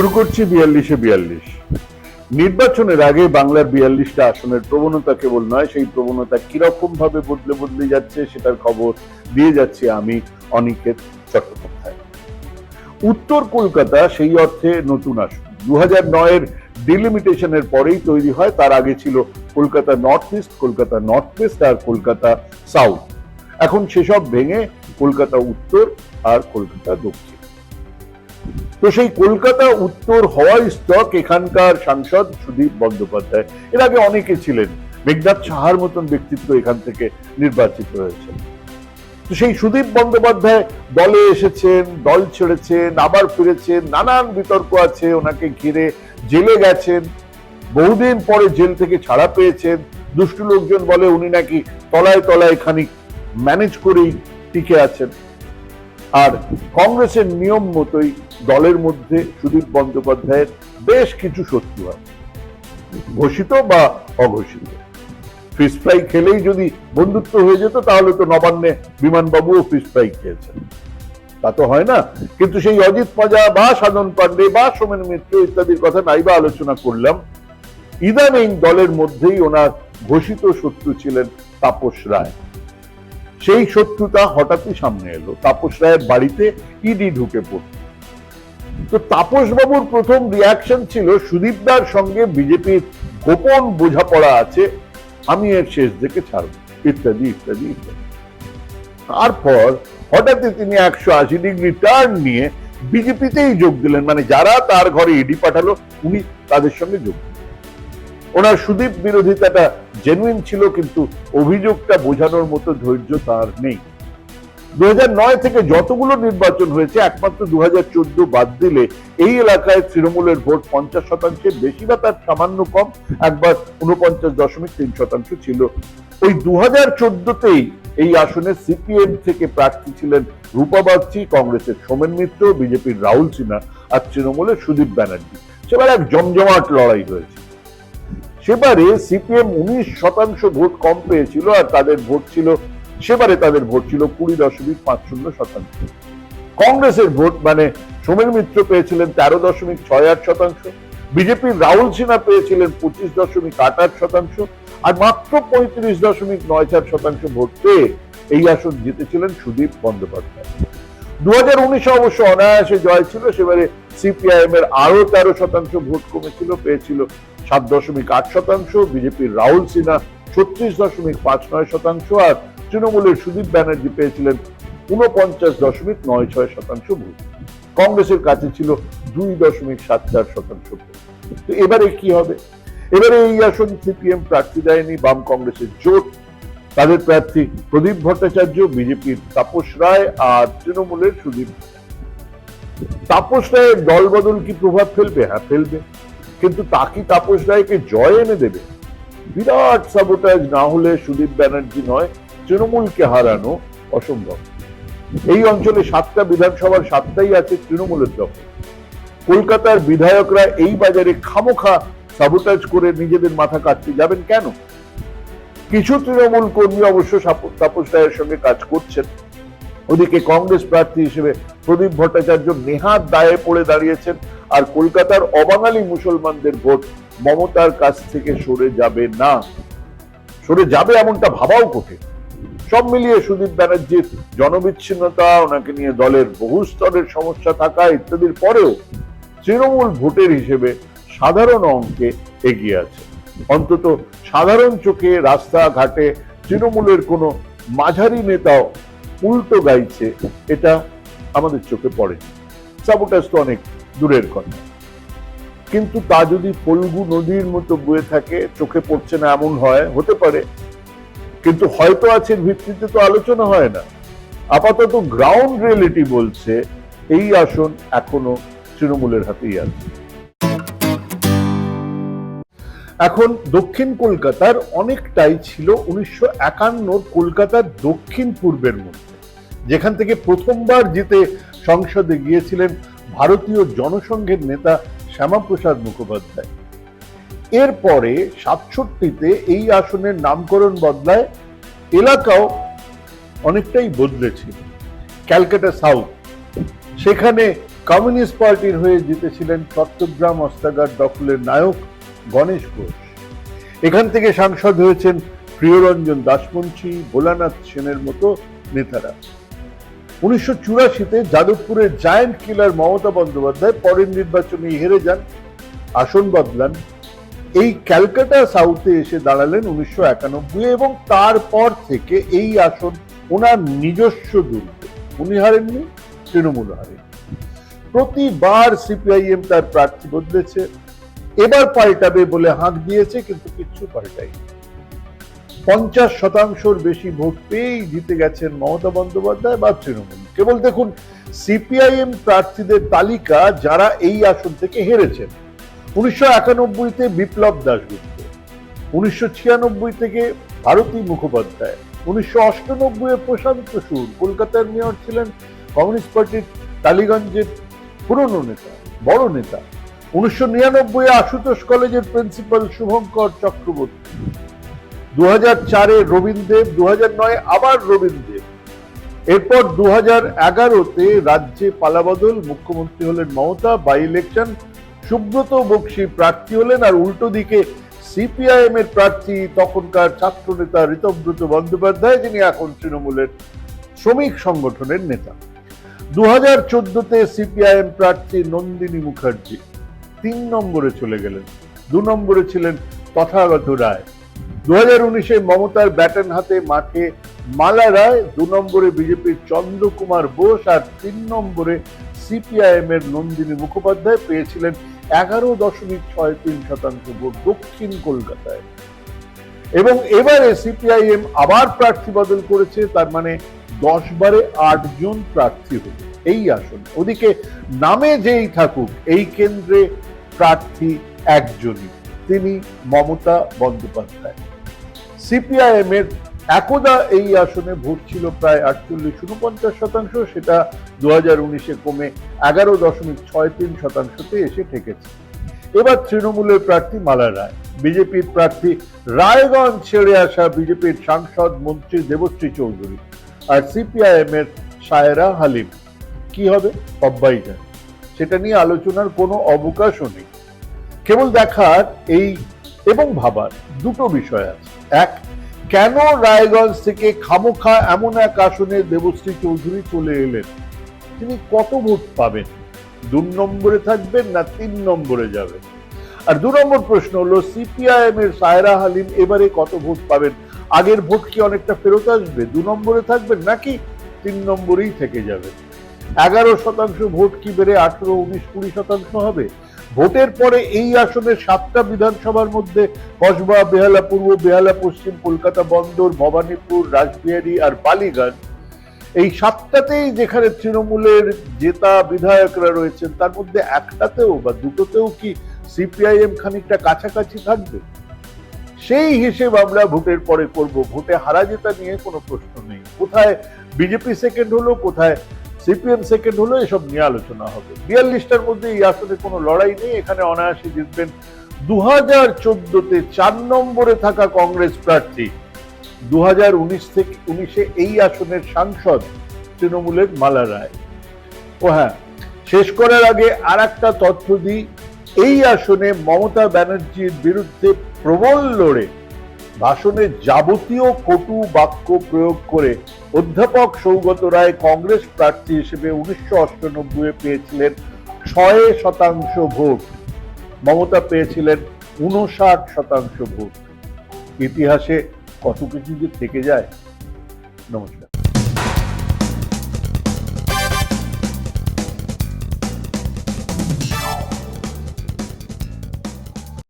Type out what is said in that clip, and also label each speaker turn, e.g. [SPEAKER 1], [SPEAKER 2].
[SPEAKER 1] শুরু করছি বিয়াল্লিশে বিয়াল্লিশ। নির্বাচনের আগে বাংলার বিয়াল্লিশটা আসনের প্রবণতা কেবল নয়, সেই প্রবণতা কীরকম ভাবে বদলে বদলে যাচ্ছে সেটার খবর দিয়ে যাচ্ছি আমি অনিকেত চট্টোপাধ্যায়। উত্তর কলকাতা সেই অর্থে নতুন আসন। দু হাজার নয়ের ডিলিমিটেশনের পরেই তৈরি হয়, তার আগে ছিল Kolkata north east Kolkata north west আর কলকাতা সাউথ এখন সেসব ভেঙে কলকাতা উত্তর আর কলকাতা দক্ষিণ। তো সেই কলকাতা উত্তর হওয়ার স্টক এখানকার সাংসদ সুদীপ বন্দ্যোপাধ্যায়। এর আগে অনেকে ছিলেন। মেঘনাথ সাহার মতন ব্যক্তিত্ব এখান থেকে নির্বাচিত হয়েছেন। তো সেই সুদীপ বন্দ্যোপাধ্যায় দলে এসেছেন, দল ছেড়েছেন, আবার ফিরেছেন, নানান বিতর্ক আছে, ওনাকে ঘিরে জেলে গেছেন, বহুদিন পরে জেল থেকে ছাড়া পেয়েছেন। দুষ্টু লোকজন বলে উনি নাকি তলায় তলায় খানিক ম্যানেজ করেই টিকে আছেন। আর কংগ্রেসের নিয়ম মতোই দলের মধ্যে সুদীপ বন্দ্যোপাধ্যায়ের বেশ কিছু শত্রু আছে। ঘোষিত বা অঘোষিত। ফিশ ফ্রাই খেলেই যদি বন্ধুত্ব হয়ে যেত, তাহলে তো নবান্নে বিমানবাবুও ফিশ ফ্রাই খেয়েছেন। তা তো হয় না। কিন্তু সেই অজিত পাজা বা সাধন পান্ডে বা সোমেন মিত্র ইত্যাদির কথা নাই বা আলোচনা করলাম। ইদানিং দলের মধ্যেই ওনার ঘোষিত শত্রু ছিলেন তাপস রায়। সেই শত্রুতা হঠাৎই সামনে এলো। তাপস রায়ের বাড়িতে ইডি ঢুকে পড়ল তো তাপস বাবুর প্রথম রিয়াকশন ছিল, সুদীপদার সঙ্গে বিজেপির গোপন বোঝাপড়া আছে, আমি এর শেষ দেখে ছাড়ব। ইত্যাদি ইত্যাদি ইত্যাদি। তারপর হঠাৎই তিনি একশো আশি ডিগ্রি টার্ন নিয়ে বিজেপিতেই যোগ দিলেন। মানে যারা তার ঘরে ইডি পাঠালো, উনি তাদের সঙ্গে যোগ দিলেন। ওনার সুদীপ বিরোধিতাটা জেনুইন ছিল, কিন্তু অভিযোগটা বোঝানোর মতো ধৈর্য তার নেই। দু হাজার নয় থেকে যতগুলো নির্বাচন হয়েছে, একমাত্র দু বাদ দিলে এই এলাকায় তৃণমূলের ভোট পঞ্চাশ শতাংশের বেশি বা তার সামান্য কম, একবার উনপঞ্চাশ দশমিক তিন শতাংশ ছিল। ওই দু হাজার চোদ্দতেই এই আসনে সিপিএম থেকে প্রার্থী ছিলেন রূপা বাগচি, কংগ্রেসের সোমেন মিত্র, বিজেপির রাহুল সিনহা আর তৃণমূলের সুদীপ ব্যানার্জি। সেবার এক জমজমাট লড়াই হয়েছে। সেবারে সিপিএম উনিশ শতাংশ ভোট কম পেয়েছিল আর তাদের ভোট ছিল সেবারে তাদের ভোট ছিল কুড়ি দশমিক পাঁচ শূন্য শতাংশ। কংগ্রেসের ভোট মানে সোমেন মিত্র পেয়েছিলেন তেরো দশমিক ছয় আট শতাংশ বিজেপির রাহুল সিনহা পেয়েছিলেন পঁচিশ দশমিক আট আট শতাংশ, আর মাত্র পঁয়ত্রিশ দশমিক নয় চার শতাংশ ভোট পেয়ে এই আসন জিতেছিলেন সুদীপ বন্দ্যোপাধ্যায়। দু হাজার উনিশে অবশ্য অনায়াসে জয় ছিল, সেবারে সিপিআইএম এর আরও তেরো শতাংশ ভোট কমেছিল, পেয়েছিল সাত দশমিক আট শতাংশ, বিজেপির রাহুল সিনহা ছত্রিশ দশমিক পাঁচ নয় শতাংশ, আর তৃণমূলের সুদীপ ব্যানার্জি পেয়েছিলেন উনপঞ্চাশ দশমিক নয় ছয় শতাংশ ভোট। কংগ্রেসের কাছে ছিল দুই দশমিক সাত চার শতাংশ ভোট। তো এবারে কি হবে? এবারে এই আসন সিপিএম প্রার্থী দেয়নি, বাম কংগ্রেসের জোট। তাদের প্রার্থী প্রদীপ ভট্টাচার্য, বিজেপির তাপস রায় আর তৃণমূলের সুদীপ তাপস রায়ের দল বদল কি প্রভাব ফেলবে? হ্যাঁ ফেলবে। কিন্তু তা কি তাপস রায়কে জয় এনে দেবে? বিরাট সাবোটাজ না হলে সুদীপ ব্যানার্জি নয় তৃণমূলকে হারানো অসম্ভব। এই অঞ্চলে সাতটা বিধানসভার সাতটাই আছে তৃণমূলের দখল। কলকাতার বিধায়করা এই বাজারে খামোখা সাবোটাজ করে নিজেদের মাথা কাটতে যাবেন কেন? কিছু তৃণমূল কর্মী অবশ্য তাপস রায়ের সঙ্গে কাজ করছেন। ওদিকে কংগ্রেস প্রার্থী হিসেবে প্রদীপ ভট্টাচার্য নেহাত দায়ে পড়ে দাঁড়িয়েছেন আর কলকাতার অবাঙালি মুসলমানদের ভোট মমতার কাছ থেকে সরে যাবে না। সরে যাবে এমনটা ভাবাও কঠিন। সব মিলিয়ে সুদীপ ব্যানার্জির জনবিচ্ছিন্নতা, ওনাকে নিয়ে দলের বহু স্তরের সমস্যা থাকা ইত্যাদির পরেও তৃণমূল ভোটের হিসেবে সাধারণ অঙ্কে এগিয়ে আছে। অন্তত সাধারণ চোখে রাস্তাঘাটে তৃণমূলের কোনো মাঝারি নেতাও উল্টো গাইছে, এটা আমাদের চোখে পড়ে সাবোটাস তো অনেক দূরের কথা। কিন্তু তা যদি ফল্গু নদীর মতো বয়ে থাকে, চোখে পড়ছে না, এমন হয়, হতে পারে। কিন্তু হয়তো আছে ভিত্তিতে তো আলোচনা হয় না। আপাতত গ্রাউন্ড রিয়েলিটি বলছে, এই আসন এখনও তৃণমূলের হাতেই আছে। এখন দক্ষিণ কলকাতার অনেকটাই ছিল উনিশশো একান্নর কলকাতার দক্ষিণ পূর্বের মধ্যে। যেখান থেকে প্রথমবার জিতে সংসদে গিয়েছিলেন ভারতীয় জনসংঘের নেতা শ্যামাপ্রসাদ মুখোপাধ্যায়। এরপরে সাতষট্টিতে এই আসনের নামকরণ বদলায় এলাকাও অনেকটাই বদলেছিল ক্যালকাটা সাউথ। সেখানে কমিউনিস্ট পার্টির হয়ে জিতেছিলেন চট্টগ্রাম অস্ত্রাগার দখলের নায়ক গণেশ ঘোষ। এখান থেকে সাংসদ হয়েছেন প্রিয়রঞ্জন দাসমুন্সী ভোলানাথ সেনের মতো নেতারা। উনিশশো চুরাশিতে যাদবপুরের জায়ান্ট কিলার মমতা বন্দ্যোপাধ্যায় পরের নির্বাচনে হেরে যান, আসন বদলান। এই ক্যালকাটা সাউথে এসে দাঁড়ালেন উনিশশো একানব্বই এবং তারপর থেকে এই আসন ওনার নিজস্ব দুর্গ। উনি হারেননি, তৃণমূল হারেন প্রতিবার সিপিআইএম তার প্রার্থী বদলেছে। এবার পাল্টাবে বলে হাঁক দিয়েছে, কিন্তু কিচ্ছু পাল্টাই পঞ্চাশ শতাংশর বেশি ভোট পেয়েই জিতে গেছেন মমতা বন্দ্যোপাধ্যায় বা তৃণমূল। কেবল দেখুন, সিপিআইএম প্রার্থীদের তালিকা যারা এই আসন থেকে হেরেছেন উনিশশো বিপ্লব দাশগুপ্ত, উনিশশো ছিয়ানব্বই থেকে ভারতী মুখোপাধ্যায়, উনিশশো অষ্টানব্বই প্রশান্ত সুর কলকাতার মেয়র ছিলেন কমিউনিস্ট পার্টির টালিগঞ্জের পুরনো নেতা, বড় নেতা, উনিশশো নিরানব্বই আশুতোষ কলেজের প্রিন্সিপাল শুভঙ্কর চক্রবর্তী দু হাজার চারে রবীন্দ্রদেব দু হাজার নয় আবার রবীন্দ্রদেব, এরপর দু হাজার এগারোতে রাজ্যে পালাবদল, মুখ্যমন্ত্রী হলেন মমতা বাই ইলেকশন সুব্রত বক্সি প্রার্থী হলেন আর উল্টো দিকে সিপিআইএম এর প্রার্থী তখনকার ছাত্র নেতা ঋতব্রত বন্দ্যোপাধ্যায়, যিনি এখন তৃণমূলের শ্রমিক সংগঠনের নেতা। দু হাজার চোদ্দতে সিপিআইএম প্রার্থী নন্দিনী মুখার্জি তিন নম্বরে চলে গেলেন। দু নম্বরে ছিলেন তথাগত রায়। দু হাজার উনিশে মমতার ব্যাটন হাতে মাঠে মালা রায়, দু নম্বরে বিজেপির চন্দ্রকুমার বোস আর তিন নম্বরে সিপিআইএম এর নন্দিনী মুখোপাধ্যায় পেয়েছিলেন এগারো দশমিক ছয় তিন শতাংশ ভোট দক্ষিণ কলকাতায়। এবং এবারে সিপিআইএম আবার প্রার্থী বদল করেছে, তার মানে দশ বারে আট জন প্রার্থী হলো। এই আসন। ওদিকে নামে যেই থাকুক, এই কেন্দ্রে প্রার্থী একজনই, তিনি মমতা বন্দ্যোপাধ্যায়। সিপিআইএম এর একদা এই আসনে ভোট ছিল প্রায় আটচল্লিশ উনপঞ্চাশ শতাংশ, সেটা দু হাজার উনিশে কমে এগারো দশমিক ছয় তিন শতাংশতে এসে ঠেকেছে। এবার তৃণমূলের প্রার্থী মালা রায়। বিজেপির প্রার্থী রায়গঞ্জ ছেড়ে আসা বিজেপির সাংসদ মন্ত্রী দেবশ্রী চৌধুরী আর সিপিআইএম এর সায়রা হালিম। কি হবে? সবাই জানে। সেটা নিয়ে আলোচনার কোনো অবকাশও নেই। কেবল দেখার এই এবং ভাবার দুটো বিষয় আছে। এক কেন রায়গঞ্জ থেকে খামোখা এমন এক আসনে দেবশ্রী চৌধুরী চলে এলেন? তিনি কত ভোট পাবেন? দু নম্বরে থাকবেন না তিন নম্বরে যাবেন? আর দু নম্বর প্রশ্ন হলো সিপিআইএম এর সায়রা হালিম এবারে কত ভোট পাবেন? আগের ভোট কি অনেকটা ফেরত আসবে? দু নম্বরে থাকবেন নাকি তিন নম্বরেই থেকে যাবে এগারো শতাংশ ভোট কি বেড়ে আঠেরো, উনিশ, কুড়ি শতাংশ হবে? ভোটের পরে এই আসনের সাতটা বিধানসভার মধ্যে কসবা, বেহালা পূর্ব, বেহালা পশ্চিম, কলকাতা বন্দর, ভবানীপুর, রাসবিহারী আর বালিগঞ্জ। এই সাতটাতেই যেখানে তৃণমূলের জেতা বিধায়করা রয়েছেন, তার মধ্যে একটাতেও বা দুটোতেও কি সিপিআইএম খানিকটা কাছাকাছি থাকবে? সেই হিসেব আমরা ভোটের পরে করব। ভোটে হারা জেতা নিয়ে কোনো প্রশ্ন নেই। কোথায় বিজেপি সেকেন্ড হলো, কোথায় সিপিএম সেকেন্ড হলো এসব নিয়ে আলোচনা হবে। বিয়াল্লিশটার মধ্যে এই আসনে কোনো লড়াই নেই, এখানে অনায়াসে জিতবেন দু হাজার চোদ্দতে চার নম্বরে থাকা কংগ্রেস প্রার্থী। দু হাজার উনিশ থেকে উনিশে এই আসনের সাংসদ তৃণমূলের মালা রায়। ও হ্যাঁ শেষ করার আগে আর একটা তথ্য দিই, এই আসনে মমতা ব্যানার্জির বিরুদ্ধে প্রবল লড়ে ভাষণে যাবতীয় কটু বাক্য প্রয়োগ করে অধ্যাপক সৌগত রায় কংগ্রেস প্রার্থী হিসেবে উনিশশো অষ্টানব্বই পেয়েছিলেন ছয় শতাংশ ভোট। মমতা পেয়েছিলেন উনষাট শতাংশ ভোট। ইতিহাসে কত কিছু যে থেকে যায়। নমস্কার।